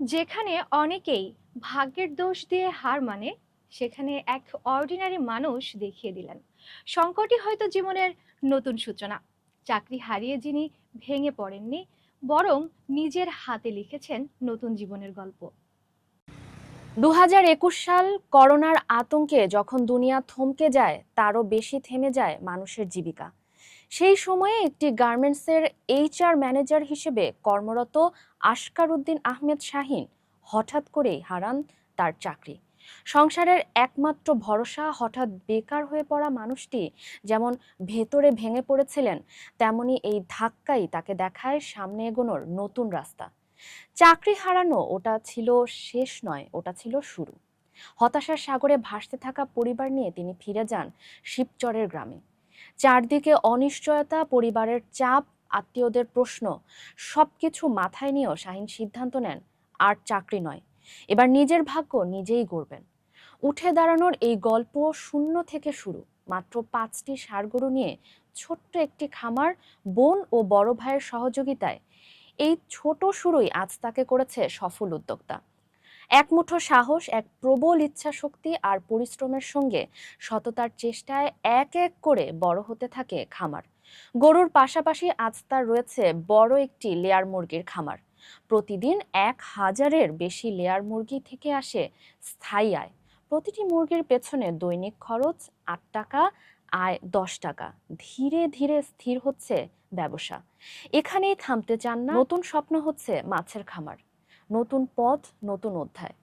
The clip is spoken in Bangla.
যেখানে অনেকেই ভাগ্যের দোষ দিয়ে হার মানে সেখানে এক অর্ডিনারি মানুষ দেখিয়ে দিলেন। সংকটই হয়তো জীবনের নতুন সূচনা। চাকরি হারিয়ে যিনি ভেঙে পড়েননি, বরং নিজের হাতে লিখেছেন নতুন জীবনের গল্প। দু হাজার একুশ সাল করোনার আতঙ্কে যখন দুনিয়া থমকে যায়, তারও বেশি থেমে যায় মানুষের জীবিকা। সেই সময়ে একটি গার্মেন্টসের এইচআর ম্যানেজার হিসেবে কর্মরত আশকার উদ্দিন আহমেদ শাহিন হঠাৎ করেই হারান তার চাকরি। সংসারের একমাত্র ভরসা হঠাৎ বেকার হয়ে পড়া মানুষটি যেমন ভেতরে ভেঙে পড়েছিলেন, তেমনি এই ধাক্কাই তাকে দেখায় সামনে এগোনোর নতুন রাস্তা। চাকরি হারানো ওটা ছিল শেষ নয়, ওটা ছিল শুরু। হতাশার সাগরে ভাসতে থাকা পরিবার নিয়ে তিনি ফিরে যান শিবচরের গ্রামে। চারদিকে অনিশ্চয়তা, পরিবারের চাপ, আত্মীয়দের প্রশ্ন, সবকিছু মাথায় নিয়েও শাহিন সিদ্ধান্ত নেন, আর চাকরি নয়। এবার নিজের ভাগ্য নিজেই গড়বেন। উঠে দাঁড়ানোর এই গল্প শূন্য থেকে শুরু। মাত্র পাঁচটি ষাড়গরু নিয়ে ছোট্ট একটি খামার, বোন ও বড় ভাইয়ের সহযোগিতায়। এই ছোট শুরুই আজ তাকে করেছে সফল উদ্যোক্তা। এক মুঠো সাহস, এক প্রবল ইচ্ছা শক্তি আর পরিশ্রমের সঙ্গে সততার চেষ্টায় এক এক করে বড় হতে থাকে খামার। গরুর পাশাপাশি আজ তার রয়েছে বড় একটি লেয়ার মুরগির খামার। প্রতিদিন এক হাজারের বেশি লেয়ার মুরগি থেকে আসে স্থায়ী আয়। প্রতিটি মুরগির পেছনে দৈনিক খরচ আট টাকা, আয় দশ টাকা। ধীরে ধীরে স্থির হচ্ছে ব্যবসা। এখানেই থামতে চান না। নতুন স্বপ্ন হচ্ছে মাছের খামার। নতুন পথ নতুন অধ্যায়।